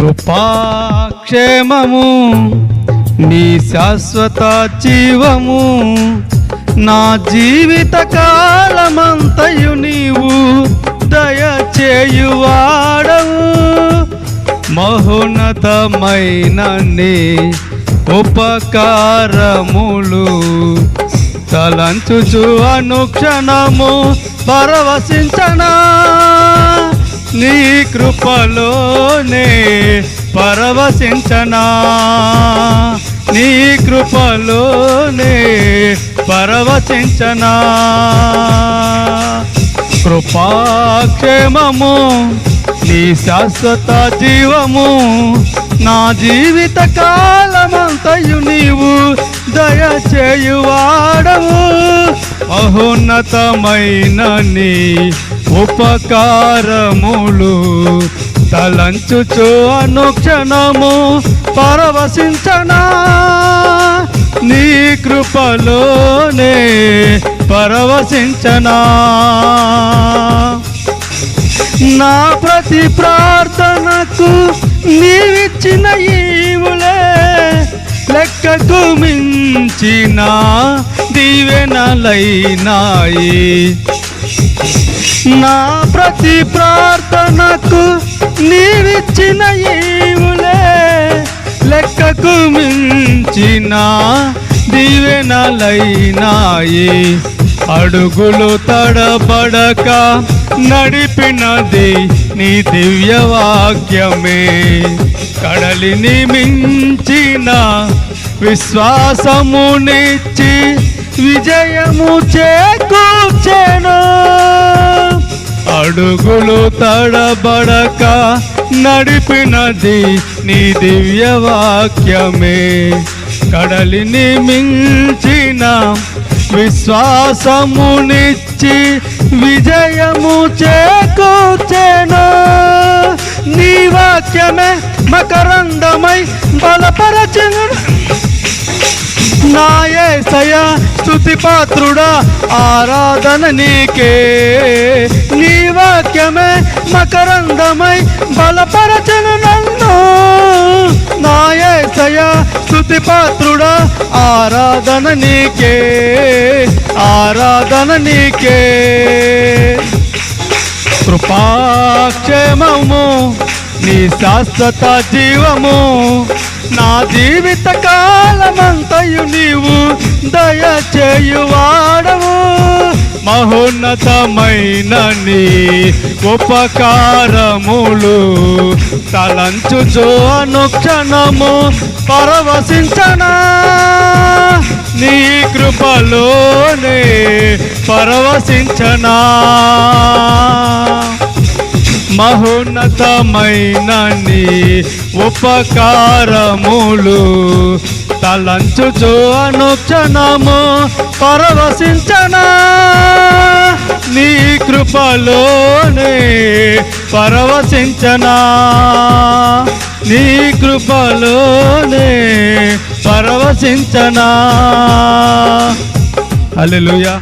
కృపాక్షేమము నీ శాశ్వత జీవము నా జీవిత కాలమంతయు నీవు దయచేయువాడవు. మహోన్నతమైన నీ ఉపకారములు తలంచుచు అనుక్షణము పరవశించనా. నీ కృపలోనే పరవశించనా? నీ కృపలోనే పరవశించనా? కృపాక్షేమము నీ శాశ్వత జీవము నా జీవిత కాలమంతయు నీవు దయచేయువాడవు. మహోన్నతమైన నీ ఉపకారములు తలంచుచు అనుక్షణము పరవశించనా? నీ కృపలోనే పరవశించనా? నా ప్రతి ప్రార్థనకు నీవి లెక్కకు మించిన దీవెనలైనాయి. నా ప్రతి ప్రార్థనకు నీవిచ్చిన ఏములే లెక్కకు మించిన దీవెనలైనాయి. అడుగులు తడబడక నడిపినది నీ దివ్యవాక్యమే. కడలిని మించిన విశ్వాసమునిచ్చి విజయము చేకూర్చెను. అడుగులు తడబడక నడిపినది నీ దివ్య వాక్యమే కడలిని మించిన విశ్వాసమునిచ్చి విజయము చేకూర్చెను. నీ వాక్యమే మకరందమై బలపరచను. నాయసయ స్తుతి పాత్రుడా ఆరాధన నీకే. నీ వాక్యమే మకరందమై బలపరచను నన్ను. నాయసయ స్తుతి పాత్రుడా ఆరాధన నీకే. ఆరాధన నీకే. కృపాక్షేమము నీ శాశ్వత జీవము నా జీవిత కాలమంతయు నీవు దయచేయువాడవు. మహోన్నతమైన నీ ఉపకారములు తలంచుచు అనుక్షణము పరవశించనా. నీ కృపలోనే పరవశించనా. మహోన్నతమైన నీ ఉపకారములు తలంచుచు అనుక్షణము పరవశించనా. నీ కృపలోనే పరవశించనా. నీ కృపలోనే పరవశించనా. అల్లెలుయా